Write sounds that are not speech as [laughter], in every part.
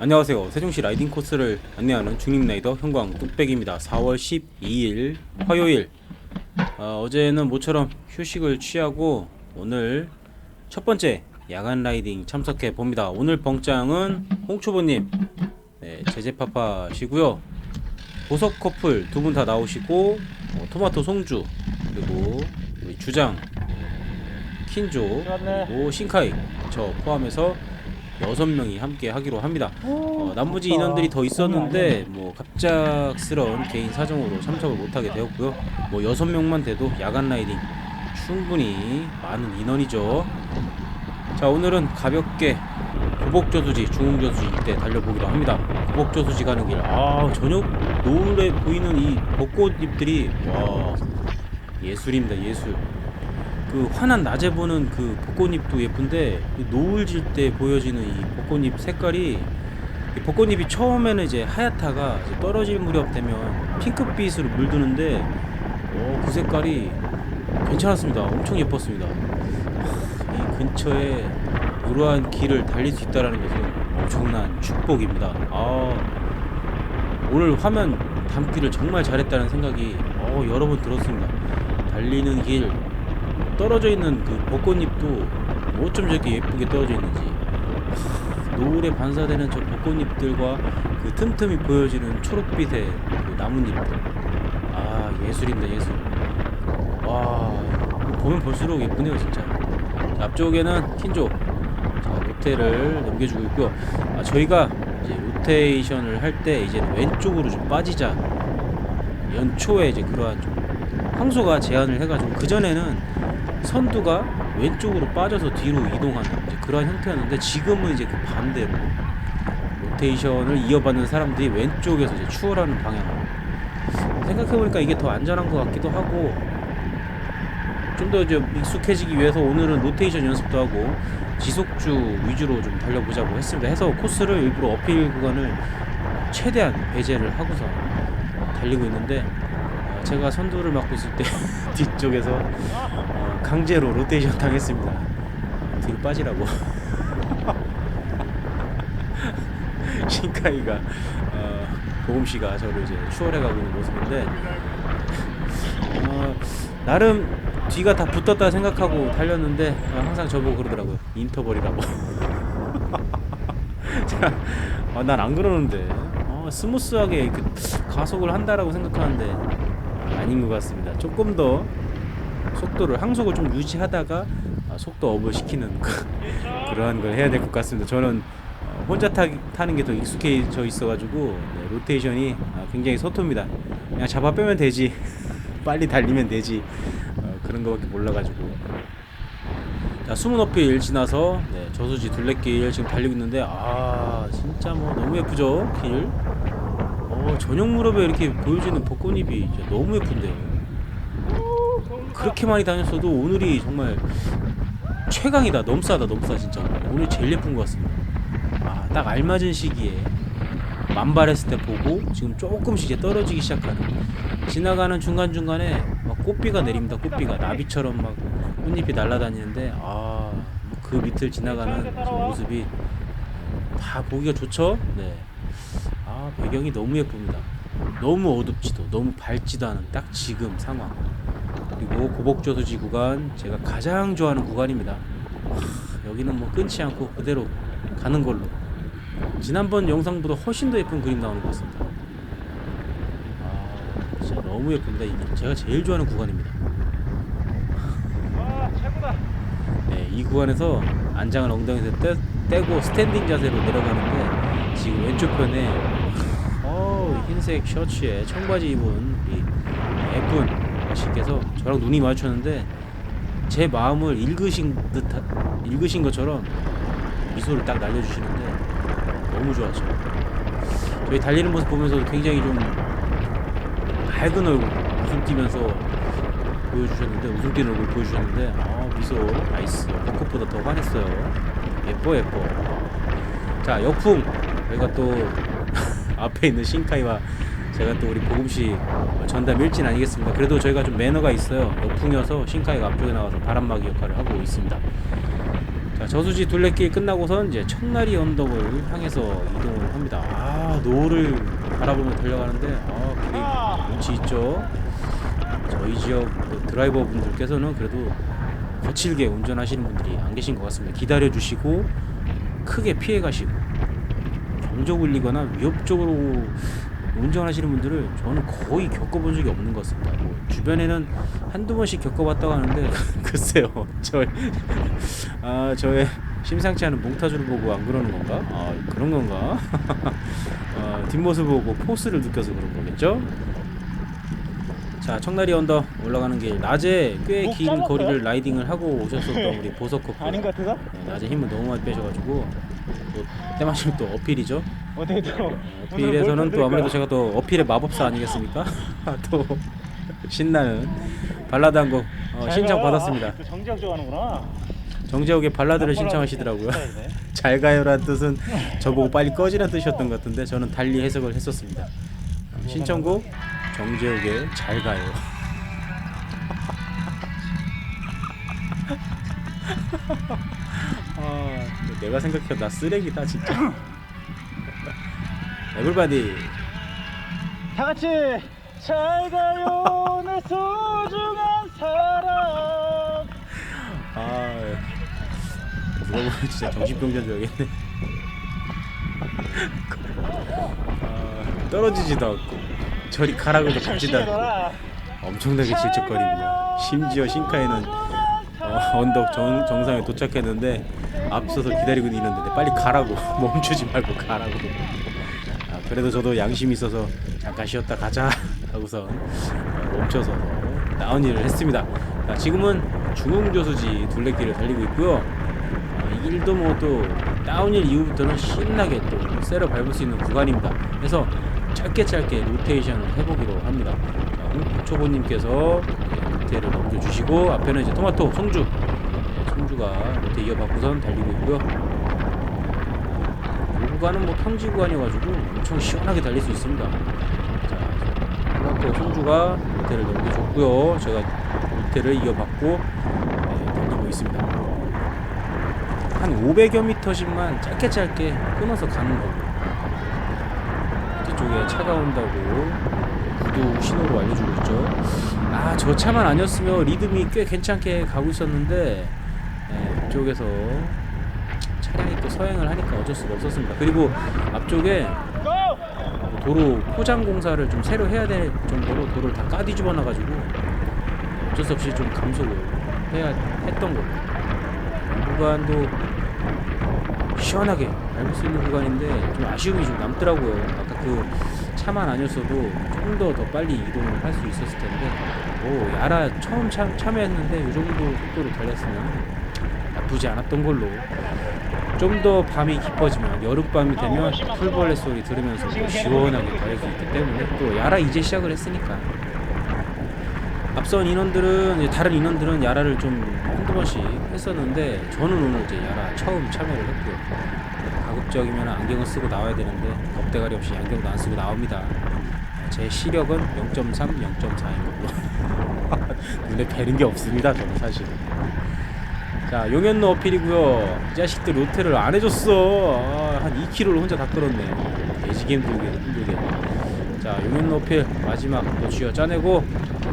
안녕하세요. 세종시 라이딩 코스를 안내하는 중립 라이더 형광 뚝배기입니다. 4월 12일 화요일. 어, 어제는 모처럼 휴식을 취하고 오늘 첫 번째 야간 라이딩 참석해 봅니다. 오늘 벙짱은 홍초보님, 네, 제제파파시고요. 보석 커플 두 분 다 나오시고 어, 토마토 송주 그리고 우리 주장 킨조 그리고 신카이 저 포함해서 여섯 명이 함께 하기로 합니다. 어, 나머지 인원들이 더 있었는데 뭐 갑작스러운 개인 사정으로 참석을 못하게 되었고요. 뭐 여섯 명만 돼도 야간 라이딩 충분히 많은 인원이죠. 자 오늘은 가볍게 고복저수지 중흥저수지 이때 달려보기로 합니다. 고복저수지 가는 길, 아 저녁 노을에 보이는 이 벚꽃잎들이 와 예술입니다 예술. 그 환한 낮에 보는 그 벚꽃잎도 예쁜데 이 노을 질 때 보여지는 이 벚꽃잎 색깔이 이 벚꽃잎이 처음에는 이제 하얗다가 이제 떨어질 무렵 되면 핑크빛으로 물드는데 어, 그 색깔이 괜찮았습니다. 엄청 예뻤습니다. 하, 이 근처에 이러한 길을 달릴 수 있다는 것은 엄청난 축복입니다. 아, 오늘 화면 담기를 정말 잘했다는 생각이 어, 여러 번 들었습니다. 달리는 길 떨어져 있는 그 벚꽃잎도 뭐 어쩜 저렇게 예쁘게 떨어져 있는지. 하, 노을에 반사되는 저 벚꽃잎들과 그 틈틈이 보여지는 초록빛의 그 나뭇잎들. 아 예술입니다 예술. 와 보면 볼수록 예쁘네요 진짜. 자, 앞쪽에는 킨조. 자, 로테를 넘겨주고 있고요. 아, 저희가 이제 로테이션을 할 때 이제 왼쪽으로 좀 빠지자. 연초에 이제 그러한 좀 황소가 제한을 해가지고 그 전에는 선두가 왼쪽으로 빠져서 뒤로 이동하는 이제 그러한 형태였는데 지금은 이제 그 반대로 로테이션을 이어받는 사람들이 왼쪽에서 이제 추월하는 방향으로 생각해보니까 이게 더 안전한 것 같기도 하고 좀 더 이제 익숙해지기 위해서 오늘은 로테이션 연습도 하고 지속주 위주로 좀 달려보자고 했습니다. 해서 코스를 일부러 어필 구간을 최대한 배제를 하고서 달리고 있는데 어, 제가 선두를 맡고 있을 때 [laughs] 뒤쪽에서 어, 강제로 로테이션 당했습니다. 뒤로 빠지라고. [laughs] 신카이가 어, 보금 씨가 저를 이제 추월해가고 있는 모습인데 어, 나름 뒤가 다 붙었다 생각하고 달렸는데 어, 항상 저보고 그러더라고요 인터벌이라고. [laughs] 아, 난안 그러는데 어, 스무스하게 이렇게 가속을 한다라고 생각하는데 아닌 것 같습니다. 조금 더 속도를 항속을 좀 유지하다가 아, 속도 업을 시키는 그, [laughs] 그러한 걸 해야 될 것 같습니다. 저는 어, 혼자 타, 타는 게 더 익숙해져 있어가지고 네, 로테이션이 아, 굉장히 서투입니다. 그냥 잡아 빼면 되지, [laughs] 빨리 달리면 되지 어, 그런 거밖에 몰라가지고. 자, 숨은 어필 지나서 네, 저수지 둘레길 지금 달리고 있는데 아 진짜 뭐 너무 예쁘죠 길. 어 저녁 무렵에 이렇게 보여지는 벚꽃잎이 진짜 너무 예쁜데요. 그렇게 많이 다녔어도 오늘이 정말 최강이다. 넘싸다 넘싸 진짜. 오늘 제일 예쁜 것 같습니다. 아 딱 알맞은 시기에 만발했을 때 보고 지금 조금씩 이제 떨어지기 시작하는 지나가는 중간 중간에 막 꽃비가 내립니다. 꽃비가 나비처럼 막 꽃잎이 날아다니는데 아 그 밑을 지나가는 저 모습이 다 보기가 좋죠. 네. 아 배경이 너무 예쁩니다. 너무 어둡지도 너무 밝지도 않은 딱 지금 상황. 그리고 고복저수지 구간 제가 가장 좋아하는 구간입니다. 하, 여기는 뭐 끊지 않고 그대로 가는 걸로. 지난번 영상보다 훨씬 더 예쁜 그림 나오는 것 같습니다. 아 진짜 너무 예쁩니다. 이게 제가 제일 좋아하는 구간입니다. 네, 이 구간에서 안장을 엉덩이에서 떼, 떼고 스탠딩 자세로 내려가는데 지금 왼쪽 편에 어, 흰색 셔츠에 청바지 입은 우리 예쁜 아씨께서 저랑 눈이 마주쳤는데 제 마음을 읽으신 듯 읽으신 것처럼 미소를 딱 날려주시는데 너무 좋았죠. 저희 달리는 모습 보면서 굉장히 좀 밝은 얼굴 웃음 띄면서 보여주셨는데 웃음 띄는 얼굴 보여주셨는데 아 미소 나이스 벚꽃보다 더 환했어요. 예뻐 예뻐. 자 역풍 저희가 또 [laughs] 앞에 있는 신카이와 제가 또 우리 보금씨 전담 일진 아니겠습니까 그래도 저희가 좀 매너가 있어요 역풍이어서 신카이가 앞쪽에 나와서 바람막이 역할을 하고 있습니다 자, 저수지 둘레길 끝나고선 이제 청나리 언덕을 향해서 이동을 합니다. 아, 노를 바라보며 달려가는데 아, 길이 운치 있죠. 저희 지역 그 드라이버 분들께서는 그래도 거칠게 운전하시는 분들이 안 계신 것 같습니다. 기다려 주시고 크게 피해 가시고 경적 울리거나 위협적으로 운전하시는 분들을 저는 거의 겪어본 적이 없는 것 같습니다. 뭐 주변에는 한두 번씩 겪어봤다고 하는데 [laughs] 글쎄요, 저 [laughs] 아, 저의 심상치 않은 몽타주를 보고 안 그러는 건가? 아, 그런 건가? [laughs] 아, 뒷모습 보고 포스를 느껴서 그런 거겠죠? 자, 청나리 언덕 올라가는 길 낮에 꽤목 긴? 거리를 라이딩을 하고 오셨었던 우리 보석 커플 아닌 것 같아서? 네, 낮에 힘을 너무 많이 빼셔가지고 또 때마침 또 어필이죠. 어떻게 또 어필에서는 또 아무래도 제가 또 어필의 마법사 아니겠습니까? [laughs] 또 신나는 발라드 한곡 어, 신청 받았습니다. 정지혁 좋아하는구나 정재욱의 발라드를 신청하시더라고요. [laughs] 잘 가요란 뜻은 저보고 빨리 꺼지란 뜻이었던 것 같은데 저는 달리 해석을 했었습니다. 신청곡 정재욱의 잘 가요. [laughs] 아, 내가 생각해도 나 쓰레기다 진짜. 에블바디. 다 같이 잘 가요 내 소중한 사람 아 누가 보면 진짜 정신병자 줄 알겠네. 아, 떨어지지도 않고 저리 가라고도 가지도 않고 엄청나게 질척거립니다. 심지어 신카에는 어, 언덕 정, 정상에 도착했는데 앞서서 기다리고 있는데 빨리 가라고. [laughs] 멈추지 말고 가라고. 아, 그래도 저도 양심이 있어서 잠깐 쉬었다 가자 [laughs] 하고서 어, 멈춰서 다운힐을 했습니다. 자, 지금은 중흥조수지 둘레길을 달리고 있고요. 어, 이 길도 뭐 또 다운힐 이후부터는 신나게 또 세러 밟을 수 있는 구간입니다. 그래서 짧게 짧게 로테이션을 해보기로 합니다. 자, 홍초보님께서 로테를 넘겨주시고 앞에는 이제 토마토 성주 네, 성주가 로테 이어받고선 달리고 있고요 이 구간은 뭐 평지 구간이어가지고 엄청 시원하게 달릴 수 있습니다. 자, 토마토 손주가 로테를 넘겨줬고요. 제가 로테를 이어받고 네, 달리고 있습니다. 한 500여 미터씩만 짧게 짧게 끊어서 가는 거고 뒤쪽에 차가 온다고 구두 신호로 알려주고 있죠. 아, 저 차만 아니었으면 리듬이 꽤 괜찮게 가고 있었는데 네, 이쪽에서 차량이 또 서행을 하니까 어쩔 수가 없었습니다. 그리고 앞쪽에 도로 포장 공사를 좀 새로 해야 될 정도로 도로를 다 까뒤집어 놔가지고 어쩔 수 없이 좀 감속을 해야 했던 거고 이 구간도 시원하게 밟을 수 있는 구간인데 좀 아쉬움이 좀 남더라고요. 아까 그 차만 아니었어도 조금 더 더 빨리 이동을 할 수 있었을 텐데 오 야라 처음 참, 참여했는데 이 정도 속도로 달렸으면 나쁘지 않았던 걸로. 좀 더 밤이 깊어지면 여름밤이 되면 풀벌레 소리 들으면서 또 시원하게 달릴 수 있기 때문에 또 야라 이제 시작을 했으니까. 앞선 인원들은 다른 인원들은 야라를 좀 한두 번씩 했었는데 저는 오늘 이제 야라 처음 참여를 했고요. 가급적이면 안경을 쓰고 나와야 되는데 겁대가리 없이 안경도 안 쓰고 나옵니다. 제 시력은 0.3, 0.4인 걸로 눈에 뵈는 게 없습니다 저는 사실 자 용현로 어필이고요. 이 자식들 로테를 안 해줬어. 아, 한 2km를 혼자 다 끌었네. 예지게 힘들게 힘들게 자 용현로 어필 마지막 또 쥐어 짜내고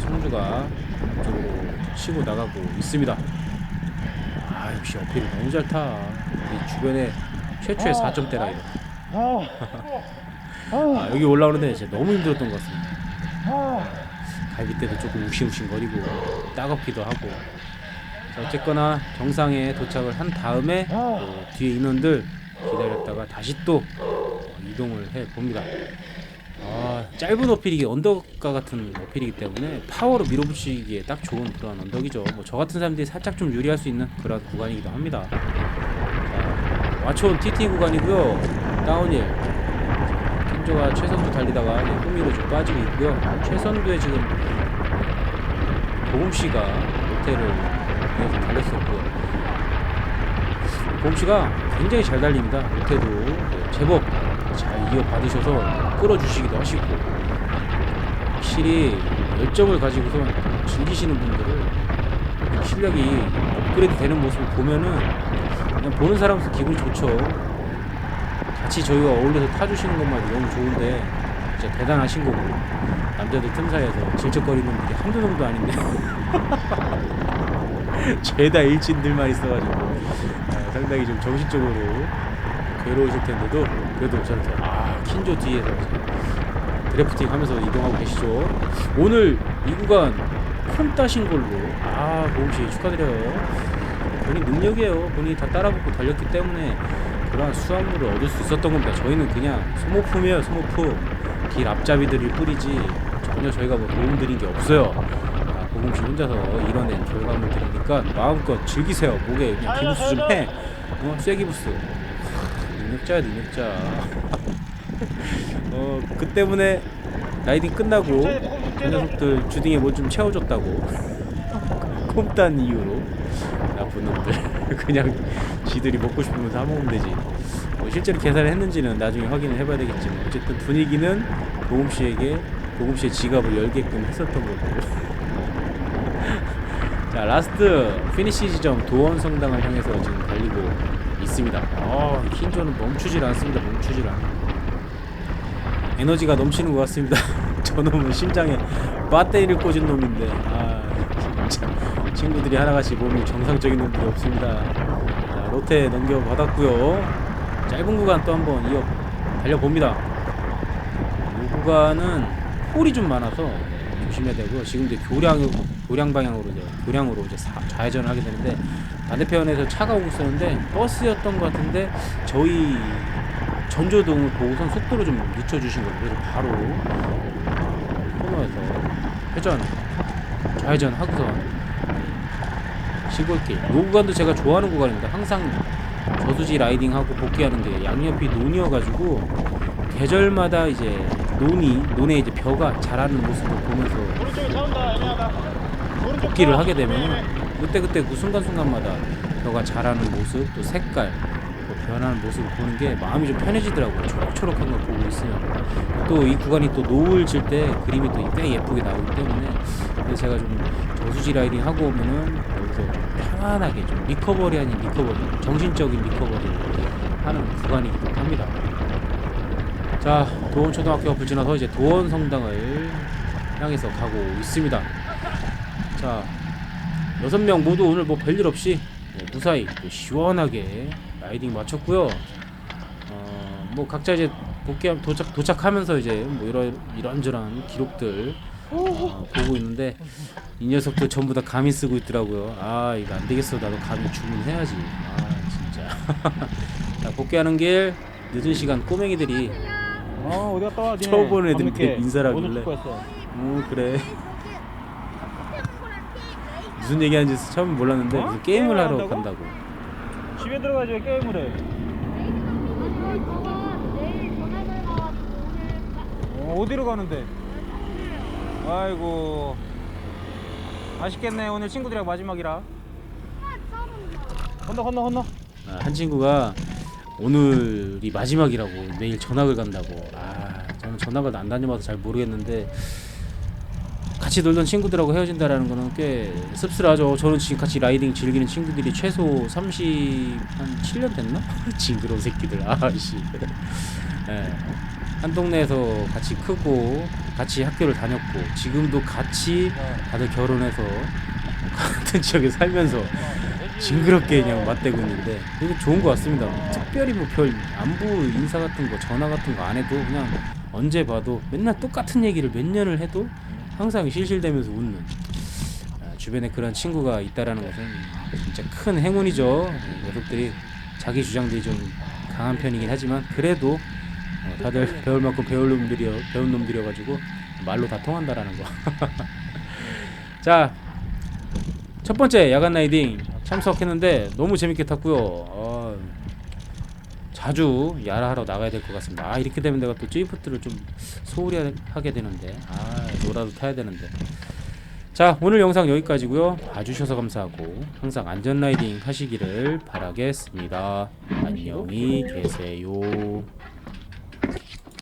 성주가 앞쪽으로 치고 나가고 있습니다. 아 역시 어필을 너무 잘타. 이 주변에 최초의 4점대라 이거 아, 아, 여기 올라오는데 진짜 너무 힘들었던 것 같습니다. 아, 갈비 때도 조금 욱신욱신거리고 따갑기도 하고 자, 어쨌거나 정상에 도착을 한 다음에 또 뒤에 인원들 기다렸다가 다시 또 어, 이동을 해 봅니다. 아, 짧은 어필이기 언덕가 같은 어필이기 때문에 파워로 밀어붙이기에 딱 좋은 그런 언덕이죠. 뭐 저 같은 사람들이 살짝 좀 유리할 수 있는 그런 구간이기도 합니다. 자, 와촌 TT 구간이고요. 다운힐 킨조가 최선두 달리다가 후미로 좀 빠지고 있고요. 최선두에 지금 보금 씨가 호텔을 달렸었고요. 보금 씨가 굉장히 잘 달립니다. 호텔도 네, 제법 잘 이어받으셔서 끌어주시기도 하시고 확실히 열정을 가지고서 즐기시는 분들을 실력이 업그레이드 되는 모습을 보면은 그냥 보는 사람도 기분이 좋죠. 같이 저희와 어울려서 타주시는 것만도 너무 좋은데 진짜 대단하신 거고 남자들 틈 사이에서 질척거리는 분들이 한두 놈도 아닌데 [laughs] [laughs] 죄다 일진들만 있어가지고. 아, 상당히 좀 정신적으로 괴로우실 텐데도 그래도 저렇게 아 킨조 뒤에서 드래프팅 하면서 이동하고 계시죠. 오늘 이 구간 큰 따신 걸로. 아 보험씨 축하드려요. 본인 능력이에요. 본인이 다 따라붙고 달렸기 때문에 그러한 수확물을 얻을 수 있었던 겁니다. 저희는 그냥 소모품이에요 소모품. 길 앞잡이들일 뿐이지 전혀 저희가 뭐 도움 드린 게 없어요 아, 보험씨 혼자서 이뤄낸 결과물들이니까 마음껏 즐기세요. 목에 그냥 기부스 좀 해. 어, 쐐기부스. 능력자야 능력자. [laughs] 어, 그 때문에 라이딩 끝나고 그 녀석들 주둥이에 뭐좀 채워줬다고. [laughs] 콤딴 이유로. 나쁜 놈들. [laughs] 그냥 지들이 먹고 싶으면 사 먹으면 되지. 뭐 실제로 계산을 했는지는 나중에 확인을 해봐야 되겠지만 어쨌든 분위기는 도금 씨에게 도금 씨의 지갑을 열게끔 했었던 거고 [laughs] 자 라스트 피니시 지점 도원 성당을 향해서 지금 달리고 있습니다 아 킨조는 멈추질 않습니다 멈추질 않아 에너지가 넘치는 것 같습니다. [laughs] 저놈은 심장에 배터리를 꽂은 놈인데 아 진짜 친구들이 하나같이 몸이 정상적인 놈들이 없습니다. 자, 로테 넘겨받았고요. 짧은 구간 또 한번 이어 달려봅니다. 이 구간은 홀이 좀 많아서 조심해야 되고요. 지금 이제 교량 교량 방향으로 이제 교량으로 이제 사- 좌회전을 하게 되는데 반대편에서 차가 오고 있었는데 버스였던 것 같은데 저희 전조등을 보고선 속도를 좀 늦춰주신 거예요. 그래서 바로 코너에서 회전, 좌회전 하고선 시골길. 요 구간도 제가 좋아하는 구간입니다. 항상 저수지 라이딩하고 복귀하는 게 양옆이 논이어가지고 계절마다 이제 논이 논에 이제 벼가 자라는 모습을 보면서 차. 하게 되면 애매해. 그때 그때 그 순간 순간마다 벼가 자라는 모습 또 색깔 또 변하는 모습을 보는 게 마음이 좀 편해지더라고요. 초록초록한 걸 보고 있으면 또 이 구간이 또 노을 질 때 그림이 또 꽤 예쁘게 나오기 때문에 그래서 제가 좀 저수지 라이딩 하고 오면은 여기서 좀 편안하게 좀 리커버리 아닌 리커버리 정신적인 리커버리를 하는 구간이기도 합니다. 자 도원 초등학교 앞을 지나서 이제 도원 성당을 향해서 가고 있습니다. 자 여섯 명 모두 오늘 뭐 별일 없이 네, 무사히 또 시원하게 라이딩 마쳤고요. 어, 뭐 각자 이제 복귀 도착 도착하면서 이제 뭐 이런 이런저런 기록들 어, 보고 있는데 이 녀석들 전부 다 감이 쓰고 있더라고요. 아 이거 안 되겠어 나도 감이 주문해야지. 아 진짜. [laughs] 자 복귀하는 길 늦은 시간 꼬맹이들이 어 어디 갔다 와 처음 보는 애들이. 이렇게 인사를 하길래. 했어 어 그래. 무슨 얘기하는지 처음 몰랐는데 어? 무슨 게임을 게임을 하러 한다고? 간다고. 집에 들어가지 왜 게임을 해 어, 어디로 가는데 아이고 아쉽겠네 오늘 친구들이랑 마지막이라 건너 건너 건너 아, 한 친구가 오늘이 마지막이라고 내일 전학을 간다고. 아, 저는 전학을 안 다녀봐서 잘 모르겠는데 같이 놀던 친구들하고 헤어진다라는 거는 꽤 씁쓸하죠. 저는 지금 같이 라이딩 즐기는 친구들이 최소 30, 한 7년 됐나? [laughs] 징그러운 새끼들. 아씨. 예. 한 동네에서 같이 크고 같이 학교를 다녔고 지금도 같이 다들 결혼해서 [laughs] 같은 지역에 살면서 징그럽게 그냥 맞대고 있는데 이거 좋은 것 같습니다. 특별히 뭐 별 안부 인사 같은 거 전화 같은 거 안 해도 그냥 언제 봐도 맨날 똑같은 얘기를 몇 년을 해도 항상 실실대면서 웃는 아, 주변에 그런 친구가 있다라는 것은 진짜 큰 행운이죠. 녀석들이 자기 주장들이 좀 강한 편이긴 하지만 그래도 어, 다들 [laughs] 배울 만큼 배울 놈들이여 배운 놈들이어 가지고 말로 다 통한다라는 거. [laughs] 자, 첫 번째 야간 라이딩 참석했는데 너무 재밌게 탔고요. 어, 자주 야라하러 나가야 될 것 같습니다. 아 이렇게 되면 내가 또 쯔이프트를 좀 소홀히 하게 되는데 아 노라도 타야 되는데. 자 오늘 영상 여기까지고요. 봐주셔서 감사하고 항상 안전 라이딩 하시기를 바라겠습니다. 안녕히 계세요.